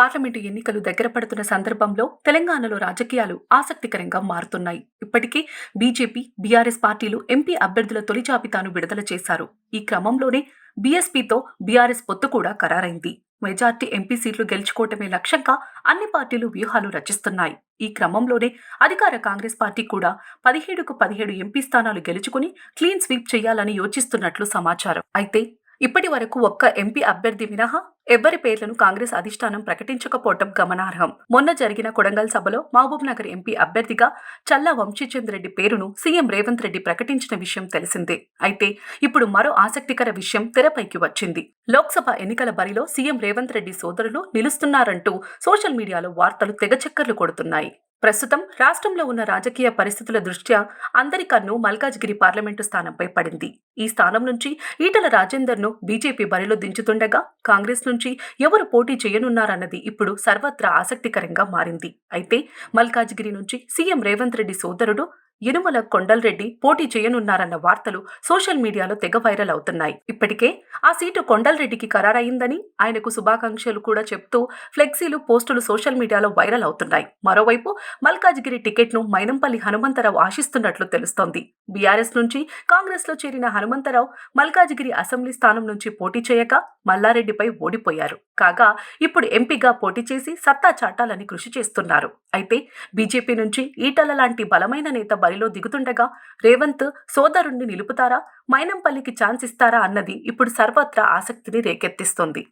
Parliament ఎన్నికలు దగ్గర పడుతున్న సందర్భంలో తెలంగాణలో రాజకీయాలు ఆసక్తికరంగా మారుతున్నాయి. ఇప్పటికే బీజేపీ బీఆర్ఎస్ పార్టీలు ఎంపీ అభ్యర్థుల తొలి జాబితాను విడుదల చేశారు. ఈ క్రమంలోనే బీఎస్పీతో బీఆర్ఎస్ పొత్తు కూడా ఖరారైంది. మెజార్టీ ఎంపీ సీట్లు గెలుచుకోవటమే లక్ష్యంగా అన్ని పార్టీలు వ్యూహాలు రచిస్తున్నాయి. ఈ క్రమంలోనే అధికార కాంగ్రెస్ పార్టీ కూడా పదిహేడుకు పదిహేడు ఎంపీ స్థానాలు గెలుచుకుని క్లీన్ స్వీప్ చేయాలని యోచిస్తున్నట్లు సమాచారం. అయితే ఇప్పటి వరకు ఒక్క ఎంపీ అభ్యర్థి మినహా ఎవ్వరి పేర్లను కాంగ్రెస్ అధిష్టానం ప్రకటించకపోవటం గమనార్హం. మొన్న జరిగిన కొడంగల్ సభలో మహబూబ్ నగర్ ఎంపీ అభ్యర్థిగా చల్లా వంశీచంద్ రెడ్డి పేరును సీఎం రేవంత్ రెడ్డి ప్రకటించిన విషయం తెలిసిందే. అయితే ఇప్పుడు మరో ఆసక్తికర విషయం తెరపైకి వచ్చింది. లోక్సభ ఎన్నికల బరిలో సీఎం రేవంత్ రెడ్డి సోదరులు నిలుస్తున్నారంటూ సోషల్ మీడియాలో వార్తలు తెగచక్కర్లు కొడుతున్నాయి. ప్రస్తుతం రాష్ట్రంలో ఉన్న రాజకీయ పరిస్థితుల దృష్ట్యా అందరి కన్ను మల్కాజ్గిరి పార్లమెంటు స్థానంపై పడింది. ఈ స్థానం నుంచి ఈటల రాజేందర్ను బీజేపీ బరిలో దించుతుండగా కాంగ్రెస్ నుంచి ఎవరు పోటీ చేయనున్నారన్నది ఇప్పుడు సర్వత్రా ఆసక్తికరంగా మారింది. అయితే మల్కాజ్గిరి నుంచి సీఎం రేవంత్ రెడ్డి సోదరుడు యనుమల కొండల్రెడ్డి పోటీ చేయనున్నారన్న వార్తలు సోషల్ మీడియాలో తెగ వైరల్ అవుతున్నాయి. ఇప్పటికే ఆ సీటు కొండల్రెడ్డికి ఖరారయిందని ఆయనకు శుభాకాంక్షలు కూడా చెప్తూ ఫ్లెక్సీలు పోస్టులు సోషల్ మీడియాలో వైరల్ అవుతున్నాయి. మరోవైపు మల్కాజ్గిరి టికెట్ను మైనంపల్లి హనుమంతరావు ఆశిస్తున్నట్లు తెలుస్తోంది. బీఆర్ఎస్ నుంచి కాంగ్రెస్లో చేరిన హనుమంతరావు మల్కాజ్గిరి అసెంబ్లీ స్థానం నుంచి పోటీ చేయక మల్లారెడ్డిపై ఓడిపోయారు. కాగా ఇప్పుడు ఎంపీగా పోటీ చేసి సత్తా చాటాలని కృషి చేస్తున్నారు. అయితే బీజేపీ నుంచి ఈటల లాంటి బలమైన నేత బరిలో దిగుతుండగా రేవంత్ సోదరుణ్ణి నిలుపుతారా? మైనంపల్లికి ఛాన్స్ ఇస్తారా? అన్నది ఇప్పుడు సర్వత్రా ఆసక్తిని రేకెత్తిస్తోంది.